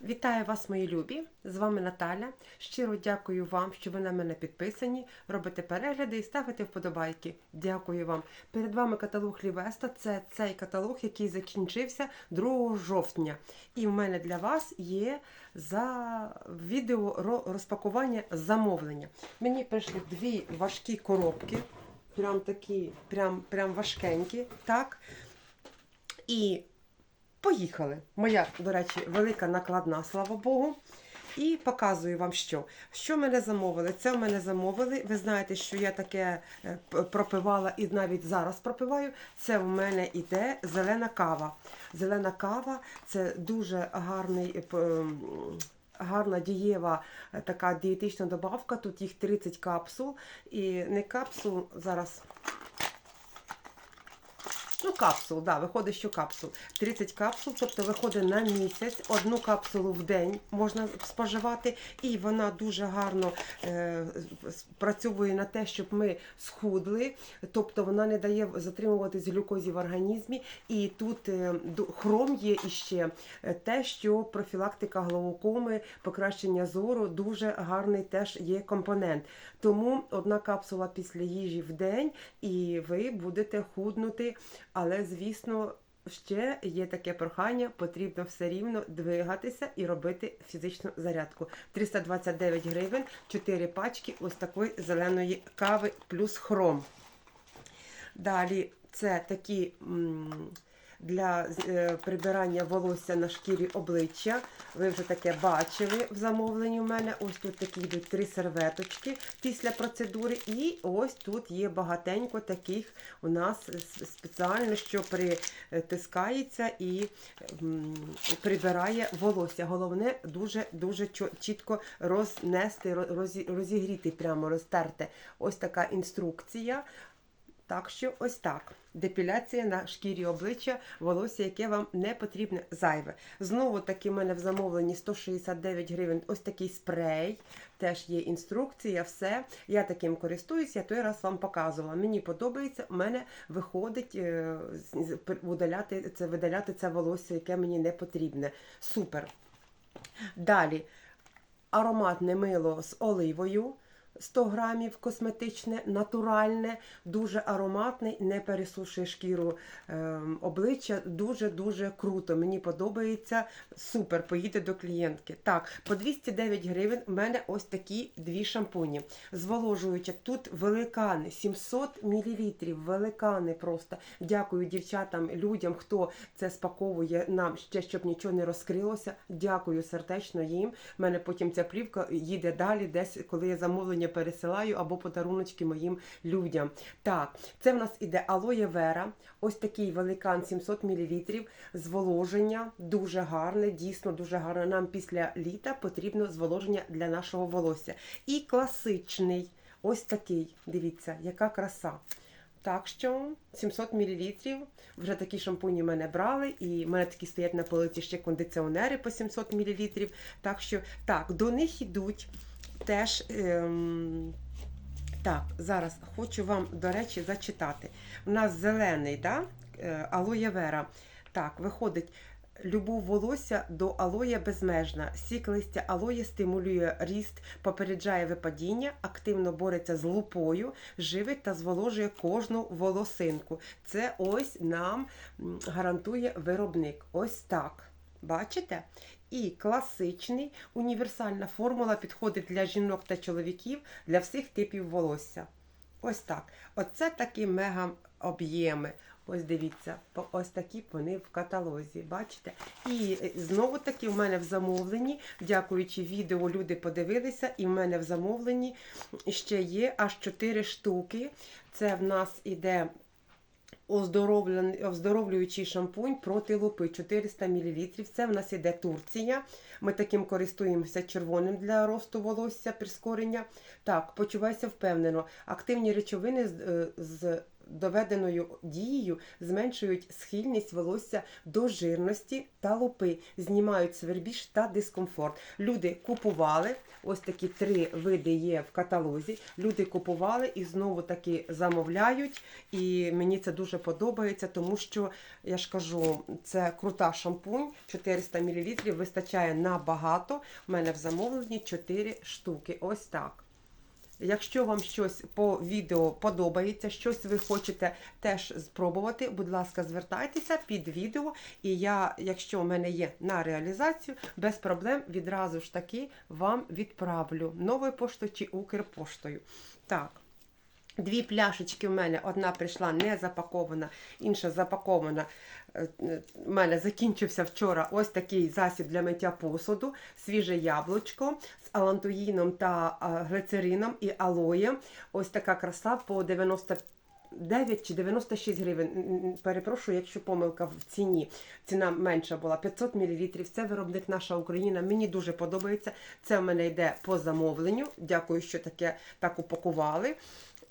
Вітаю вас, мої любі! З вами Наталя. Щиро дякую вам, що ви на мене підписані, робите перегляди і ставите вподобайки. Дякую вам. Перед вами каталог Лівеста. Це цей каталог, який закінчився 2 жовтня. І в мене для вас є за відео ро- розпакування замовлення. Мені прийшли дві важкі коробки, прям такі, прям, прям важкенькі. так. І Поїхали. Моя, до речі, велика накладна, слава Богу. І показую вам, що. Що мене замовили? Це в мене замовили. Ви знаєте, що я таке е, пропивала і навіть зараз пропиваю. Це в мене іде зелена кава. Зелена кава це дуже гарний. е, Гарна дієва е, така дієтична добавка. Тут їх 30 капсул. І не капсул зараз Ну, капсул, да, виходить, що капсул. 30 капсул, тобто виходить на місяць, одну капсулу в день можна споживати, і вона дуже гарно е, спрацьовує на те, щоб ми схудли, тобто вона не дає затримуватись глюкозі в організмі. І тут е, хром є іще е, те, що профілактика глаукоми, покращення зору дуже гарний теж є компонент. Тому одна капсула після їжі в день, і ви будете худнути. Але, звісно, ще є таке прохання, потрібно все рівно двигатися і робити фізичну зарядку. 329 гривень, 4 пачки ось такої зеленої кави плюс хром. Далі це такі м, для е, прибирання волосся на шкірі обличчя. Ви вже таке бачили в замовленні у мене. Ось тут такі йдуть три серветочки після процедури. І ось тут є багатенько таких у нас спеціально, що притискається і прибирає волосся. Головне дуже-дуже чітко рознести, ро- розі- розігріти, прямо розтерти. Ось така інструкція. Так що ось так. Депіляція на шкірі обличчя, волосся, яке вам не потрібне зайве. Знову таки в мене в замовленні 169 гривень. Ось такий спрей. Теж є інструкція, все. Я таким користуюся, я той раз вам показувала. Мені подобається, в мене виходить е, видаляти це, видаляти це волосся, яке мені не потрібне. Супер. Далі ароматне мило з оливою. 100 грамів косметичне, натуральне, дуже ароматне, не пересушує шкіру ем, обличчя. Дуже-дуже круто. Мені подобається. Супер, поїде до клієнтки. Так, по 209 гривень в мене ось такі дві шампуні. Зволожуючи, тут великани, 700 мл, великани просто. Дякую дівчатам, людям, хто це спаковує нам ще, щоб нічого не розкрилося. Дякую сердечно їм. У мене потім ця плівка їде далі, десь коли я замовлення пересилаю або подаруночки моїм людям. Так, це в нас іде алоє вера, ось такий великан 700 мл, зволоження, дуже гарне, дійсно дуже гарне. Нам після літа потрібно зволоження для нашого волосся. І класичний, ось такий, дивіться, яка краса. Так що 700 мл. Вже такі шампуні мене брали, і в мене такі стоять на полиці ще кондиціонери по 700 мл. Так що, так, до них ідуть теж. Ем... Так, зараз хочу вам, до речі, зачитати. У нас зелений, да? е, алоє вера. Так, виходить. Любов волосся до алоє безмежна. Сік листя алоє стимулює ріст, попереджає випадіння, активно бореться з лупою, живить та зволожує кожну волосинку. Це ось нам гарантує виробник. Ось так. Бачите? І класичний універсальна формула підходить для жінок та чоловіків для всіх типів волосся. Ось так. Оце такі мега об'єми. Ось дивіться, ось такі вони в каталозі. Бачите? І е, знову таки в мене в замовленні, дякуючи відео, люди подивилися, і в мене в замовленні ще є аж 4 штуки. Це в нас іде оздоровлюючий шампунь проти лупи 400 мл. Це в нас іде Турція. Ми таким користуємося червоним для росту волосся, прискорення. Так, почувайся впевнено. Активні речовини з, е, з доведеною дією зменшують схильність волосся до жирності та лупи, знімають свербіж та дискомфорт. Люди купували, ось такі три види є в каталозі. Люди купували і знову таки замовляють. І мені це дуже подобається, тому що я ж кажу, це крута шампунь, 400 мл, вистачає набагато. У мене в замовленні 4 штуки. Ось так. Якщо вам щось по відео подобається, щось ви хочете теж спробувати, будь ласка, звертайтеся під відео, і я, якщо в мене є на реалізацію, без проблем відразу ж таки вам відправлю новою поштою чи Укрпоштою. Так. Дві пляшечки в мене, одна прийшла не запакована, інша запакована. Е, е, У мене закінчився вчора ось такий засіб для миття посуду, свіже яблучко з алантоїном та глицерином і алоєм. Ось така краса по 99 чи 96 гривень. Перепрошую, якщо помилка в ціні. Ціна менша була 500 мл. Це виробник наша Україна. Мені дуже подобається. Це в мене йде по замовленню. Дякую, що таке так упакували.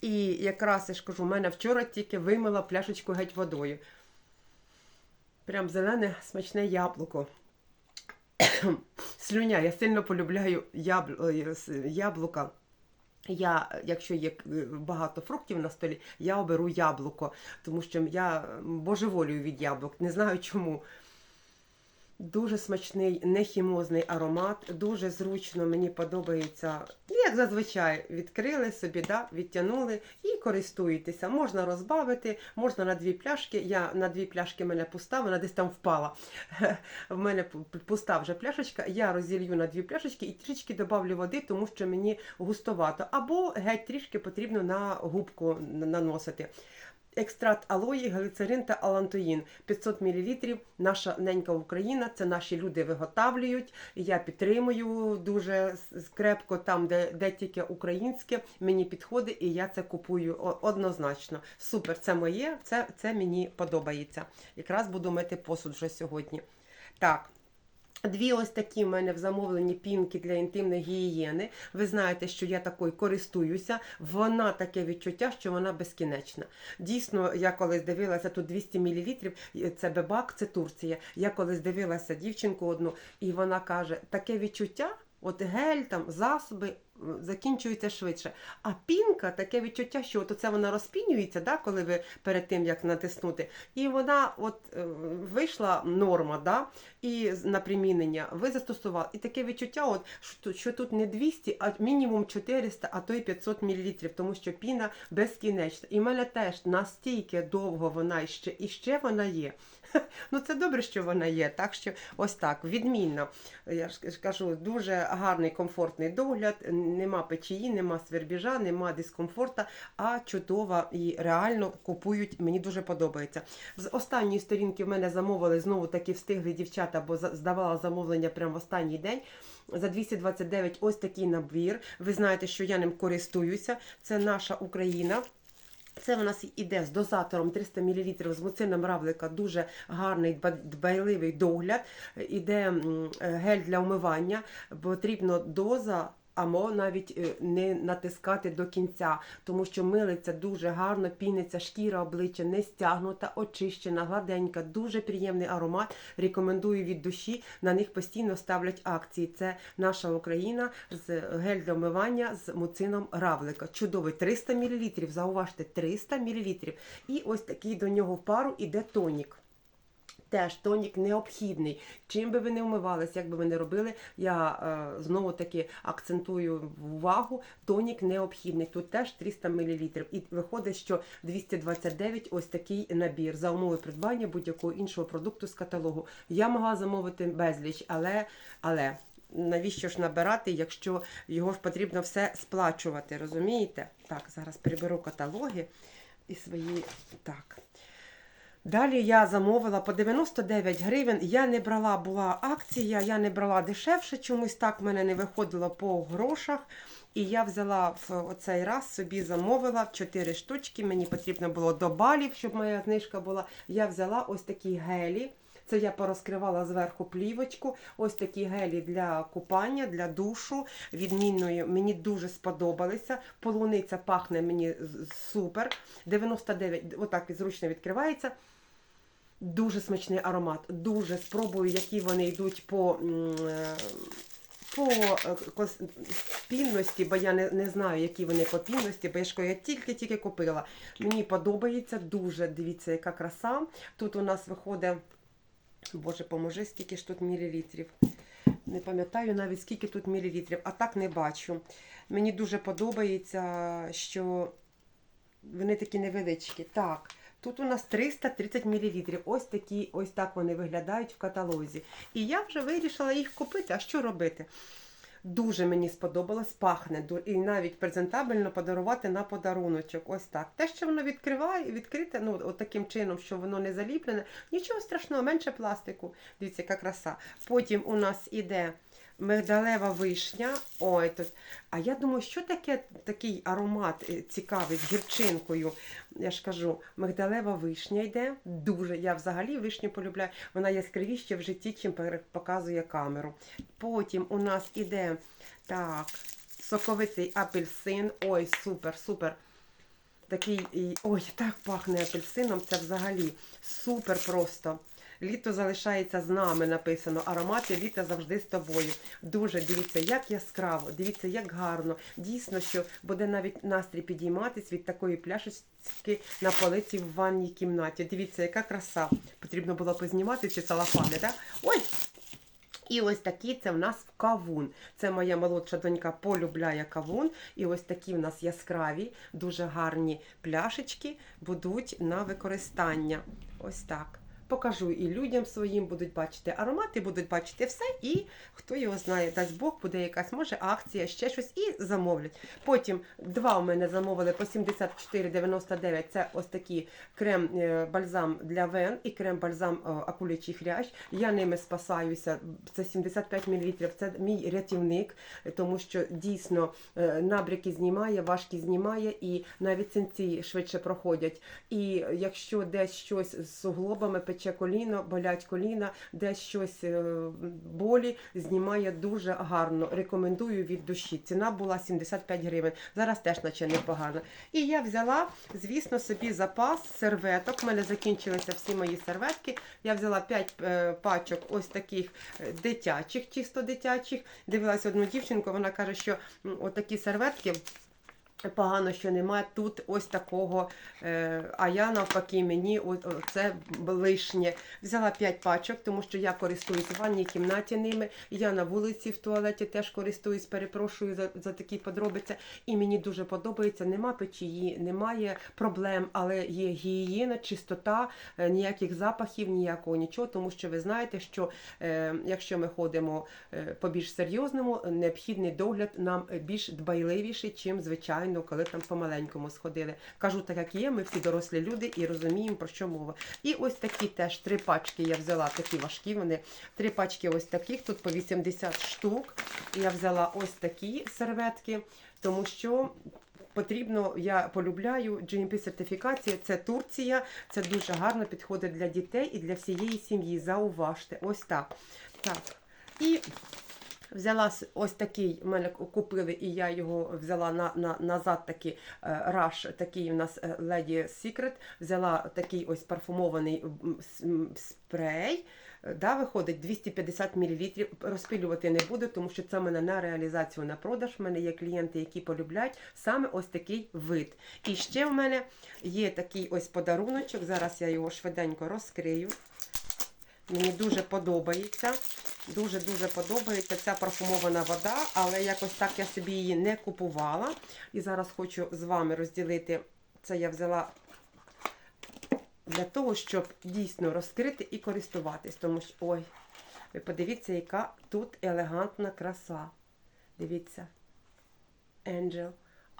І якраз я ж кажу, у мене вчора тільки вимила пляшечку геть водою. Прям зелене смачне яблуко. Слюня, я сильно полюбляю ябл... яблука. Я, якщо є е, багато фруктів на столі, я оберу яблуко, тому що я божеволюю від яблук. Не знаю чому. Дуже смачний, нехімозний аромат, дуже зручно, мені подобається. Ну, Як зазвичай, відкрили собі, да, відтягнули і користуєтеся. Можна розбавити, можна на дві пляшки. Я на дві пляшки мене пуста, вона десь там впала. В мене пуста вже пляшечка. Я розділю на дві пляшечки і трішки добавлю води, тому що мені густовато. Або геть трішки потрібно на губку наносити. Екстракт алої, глицерин та алантоїн 500 мл. Наша ненька Україна, це наші люди виготовлюють. Я підтримую дуже с- крепко там, де, де тільки українське. Мені підходить, і я це купую однозначно. Супер, це моє, це, це мені подобається. Якраз буду мити посуд вже сьогодні. Так. Дві ось такі в мене в замовленні пінки для інтимної гігієни. Ви знаєте, що я такою користуюся. Вона таке відчуття, що вона безкінечна. Дійсно, я колись дивилася тут 200 мл, це бебак, це Турція. Я колись дивилася дівчинку одну, і вона каже: таке відчуття. От гель, там засоби м, закінчуються швидше. А пінка таке відчуття, що от оце вона розпінюється, да, коли ви перед тим як натиснути. І вона от е, вийшла норма, да, і на примінення ви застосували. І таке відчуття, от, що тут не 200, а мінімум 400, а то й 500 мл, тому що піна безкінечна. І в мене теж настільки довго вона іще, і ще вона є. Ну це добре, що вона є. Так що ось так, відмінно. Я ж кажу, дуже гарний комфортний догляд. Нема печії, нема свербіжа, нема дискомфорта, а чудова і реально купують. Мені дуже подобається. З останньої сторінки в мене замовили знову таки встигли дівчата, бо здавала замовлення прямо в останній день. За 229 ось такий набір. Ви знаєте, що я ним користуюся. Це наша Україна. Це в нас іде з дозатором 300 мл з муцином равлика, дуже гарний дба- дбайливий догляд. Іде е, гель для вмивання, потрібна доза. Або навіть е, не натискати до кінця, тому що милиться дуже гарно, піниться шкіра обличчя, не стягнута, очищена, гладенька, дуже приємний аромат. Рекомендую від душі. На них постійно ставлять акції. Це наша Україна з гель для вмивання з муцином равлика. Чудовий 300 мл. Зауважте, 300 мл. І ось такий до нього в пару іде тонік. Теж тонік необхідний. Чим би ви не вмивалися, як би ви не робили, я е, знову таки акцентую увагу. Тонік необхідний. Тут теж 300 мл. І виходить, що 229 ось такий набір за умови придбання будь-якого іншого продукту з каталогу. Я могла замовити безліч, але, але навіщо ж набирати, якщо його ж потрібно все сплачувати, розумієте? Так, зараз приберу каталоги і свої. Так. Далі я замовила по 99 гривень. Я не брала, була акція, я не брала дешевше, чомусь так мене не виходило по грошах. І я взяла в оцей раз собі замовила 4 штучки. Мені потрібно було до балів, щоб моя знижка була. Я взяла ось такі гелі. Це я порозкривала зверху плівочку. Ось такі гелі для купання, для душу. Відмінною мені дуже сподобалися. Полуниця пахне мені супер. 99, отак зручно відкривається. Дуже смачний аромат. Дуже спробую, які вони йдуть по, е, по е, пінності, бо я не, не знаю, які вони по пінності, бо я ж я тільки-тільки купила. Мені подобається дуже. Дивіться, яка краса. Тут у нас виходить, боже, поможи, скільки ж тут мілілітрів. Не пам'ятаю навіть скільки тут мілілітрів, а так не бачу. Мені дуже подобається, що вони такі невеличкі. Так, тут у нас 330 мл. Ось такі, ось так вони виглядають в каталозі. І я вже вирішила їх купити. А що робити? Дуже мені сподобалось, пахне і навіть презентабельно подарувати на подаруночок. Ось так. Те, що воно відкриває, відкрите, ну от таким чином, що воно не заліплене, нічого страшного, менше пластику. Дивіться, яка краса. Потім у нас іде мигдалева вишня. Ой, тут. А я думаю, що таке такий аромат е, цікавий з гірчинкою. Я ж кажу, мигдалева вишня йде. Дуже. Я взагалі вишню полюбляю. Вона яскравіше в житті, чим показує камеру. Потім у нас іде так, соковитий апельсин. Ой, супер, супер. Такий, ой, так пахне апельсином. Це взагалі супер просто. Літо залишається з нами, написано. Аромати літа завжди з тобою. Дуже дивіться, як яскраво, дивіться, як гарно. Дійсно, що буде навіть настрій підійматись від такої пляшечки на полиці в ванній кімнаті. Дивіться, яка краса. Потрібно було познімати ці салафани, так? Ой! І ось такий це в нас кавун. Це моя молодша донька полюбляє кавун. І ось такі в нас яскраві, дуже гарні пляшечки будуть на використання. Ось так. Покажу і людям своїм будуть бачити аромати, будуть бачити все, і хто його знає, дасть Бог, буде якась може акція, ще щось, і замовлять. Потім два у мене замовили по 74,99. Це ось такі крем е, бальзам для вен і крем бальзам е, акулячий хрящ. Я ними спасаюся. Це 75 мл. Це мій рятівник, тому що дійсно е, набряки знімає, важкі знімає, і навіть синці швидше проходять. І якщо десь щось з суглобами пече коліно, болять коліна, десь щось е, болі, знімає дуже гарно. Рекомендую від душі. Ціна була 75 гривень. Зараз теж наче непогано. І я взяла, звісно, собі запас серветок. У мене закінчилися всі мої серветки. Я взяла 5 е, пачок ось таких е, дитячих, чисто дитячих. Дивилась одну дівчинку, вона каже, що отакі серветки. Погано, що немає тут ось такого, е, а я навпаки мені це лишнє. Взяла 5 пачок, тому що я користуюсь в ванній кімнаті ними. Я на вулиці в туалеті теж користуюсь, перепрошую за, за такі подробиці. І мені дуже подобається. Нема печії, немає проблем, але є гігієна, чистота, е, ніяких запахів, ніякого нічого. Тому що ви знаєте, що е, якщо ми ходимо е, по більш серйозному, необхідний догляд нам більш дбайливіший, чим звичайно, коли там по-маленькому сходили. Кажу так, як є, ми всі дорослі люди і розуміємо, про що мова. І ось такі теж три пачки я взяла, такі важкі вони. Три пачки ось таких, тут по 80 штук. Я взяла ось такі серветки, тому що. Потрібно, я полюбляю GMP сертифікація. Це Турція, це дуже гарно підходить для дітей і для всієї сім'ї. Зауважте, ось так. Так. І Взяла ось такий, мене купили, і я його взяла на, на, назад такий е, раш, такий у нас е, Lady Secret. Взяла такий ось парфумований спрей. Е, Да, виходить 250 мл. Розпилювати не буду, тому що це в мене на реалізацію на продаж. У мене є клієнти, які полюбляють саме ось такий вид. І ще в мене є такий ось подаруночок. Зараз я його швиденько розкрию. Мені дуже подобається. Дуже-дуже подобається ця парфумована вода, але якось так я собі її не купувала. І зараз хочу з вами розділити. Це я взяла для того, щоб дійсно розкрити і користуватись. Тому що, ой, ви подивіться, яка тут елегантна краса. Дивіться. Angel.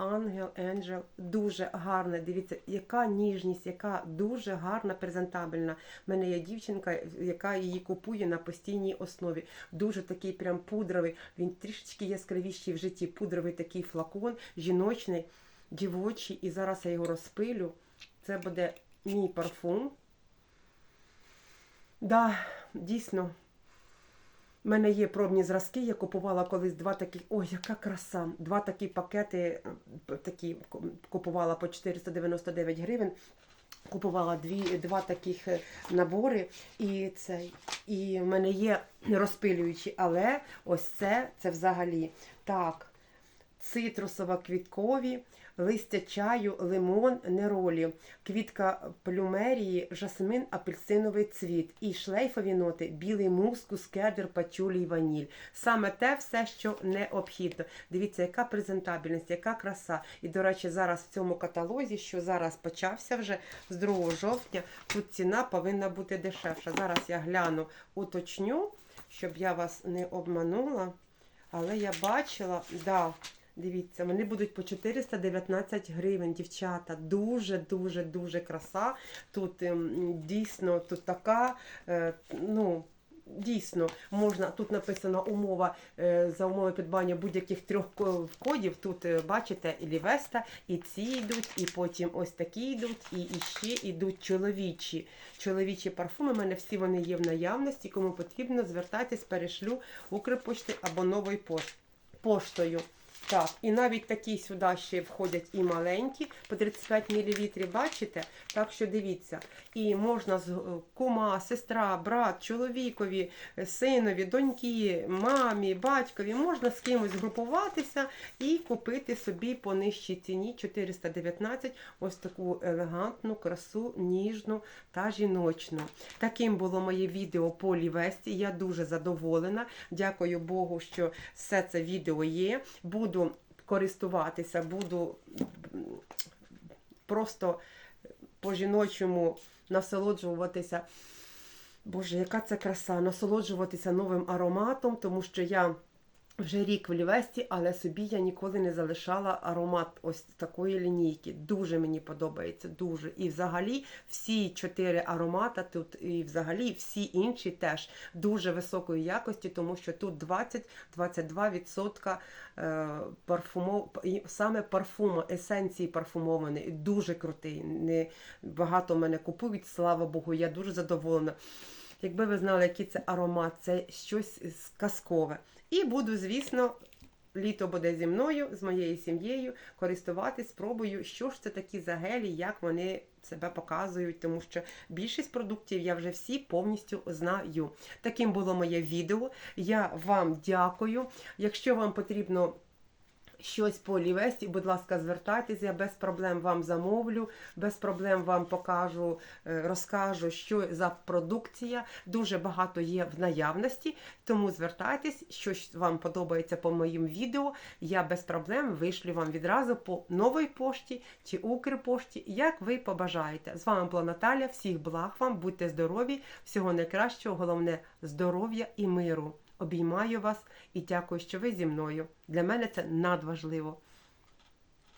Ангел, Енджел, дуже гарна. Дивіться, яка ніжність, яка дуже гарна, презентабельна. У мене є дівчинка, яка її купує на постійній основі. Дуже такий прям пудровий. Він трішечки яскравіший в житті. Пудровий такий флакон, жіночний, дівочий. І зараз я його розпилю. Це буде мій парфум. Да, дійсно. У мене є пробні зразки, я купувала колись два такі. Ой, яка краса! Два такі пакети, е, такі купувала по 499 гривень. Купувала дві, два таких е, набори, і цей, і в мене є розпилюючі, але ось це, це взагалі так. Цитрусово-квіткові, листя чаю, лимон, неролі, квітка плюмерії, жасмин, апельсиновий цвіт і шлейфові ноти, білий мускус, кедр, пачулі й ваніль. Саме те все, що необхідно. Дивіться, яка презентабельність, яка краса. І, до речі, зараз в цьому каталозі, що зараз почався вже з 2 жовтня, тут ціна повинна бути дешевша. Зараз я гляну, уточню, щоб я вас не обманула. Але я бачила, да, дивіться, вони будуть по 419 гривень, дівчата. Дуже, дуже, дуже краса. Тут ем, дійсно тут така, е, ну. Дійсно, можна тут написана умова е, за умови підбання будь-яких трьох ко- кодів. Тут е, бачите, і лівеста, і ці йдуть, і потім ось такі йдуть, і, і ще йдуть чоловічі. Чоловічі парфуми. У мене всі вони є в наявності. Кому потрібно, звертайтесь, перешлю Укрпошти або новою поштою. Так, і навіть такі сюди ще входять і маленькі, по 35 мл, бачите? Так що дивіться. І можна з е, кума, сестра, брат, чоловікові, е, синові, доньки, мамі, батькові, можна з кимось групуватися і купити собі по нижчій ціні 419 ось таку елегантну, красу, ніжну та жіночну. Таким було моє відео по Лівесті. Я дуже задоволена. Дякую Богу, що все це відео є. Буду користуватися, буду просто по-жіночому насолоджуватися. Боже, яка це краса! Насолоджуватися новим ароматом, тому що я вже рік в Лівесті, але собі я ніколи не залишала аромат ось такої лінійки. Дуже мені подобається, дуже. І взагалі всі чотири аромата тут, і взагалі всі інші теж дуже високої якості, тому що тут 20-22% е, парфумов, саме парфуму, есенції парфумованої. І Дуже крутий. Не багато мене купують, слава Богу, я дуже задоволена. Якби ви знали, який це аромат, це щось казкове. І буду, звісно, літо буде зі мною, з моєю сім'єю, користуватись, спробую, що ж це такі за гелі, як вони себе показують, тому що більшість продуктів я вже всі повністю знаю. Таким було моє відео. Я вам дякую. Якщо вам потрібно. Щось по лівесті, будь ласка, звертайтеся, я без проблем вам замовлю, без проблем вам покажу, е, розкажу, що за продукція. Дуже багато є в наявності, тому звертайтесь, щось вам подобається по моїм відео. Я без проблем вишлю вам відразу по новій пошті чи Укрпошті, як ви побажаєте. З вами була Наталя. Всіх благ вам, будьте здорові, всього найкращого, головне здоров'я і миру. Обіймаю вас і дякую, що ви зі мною. Для мене це надважливо.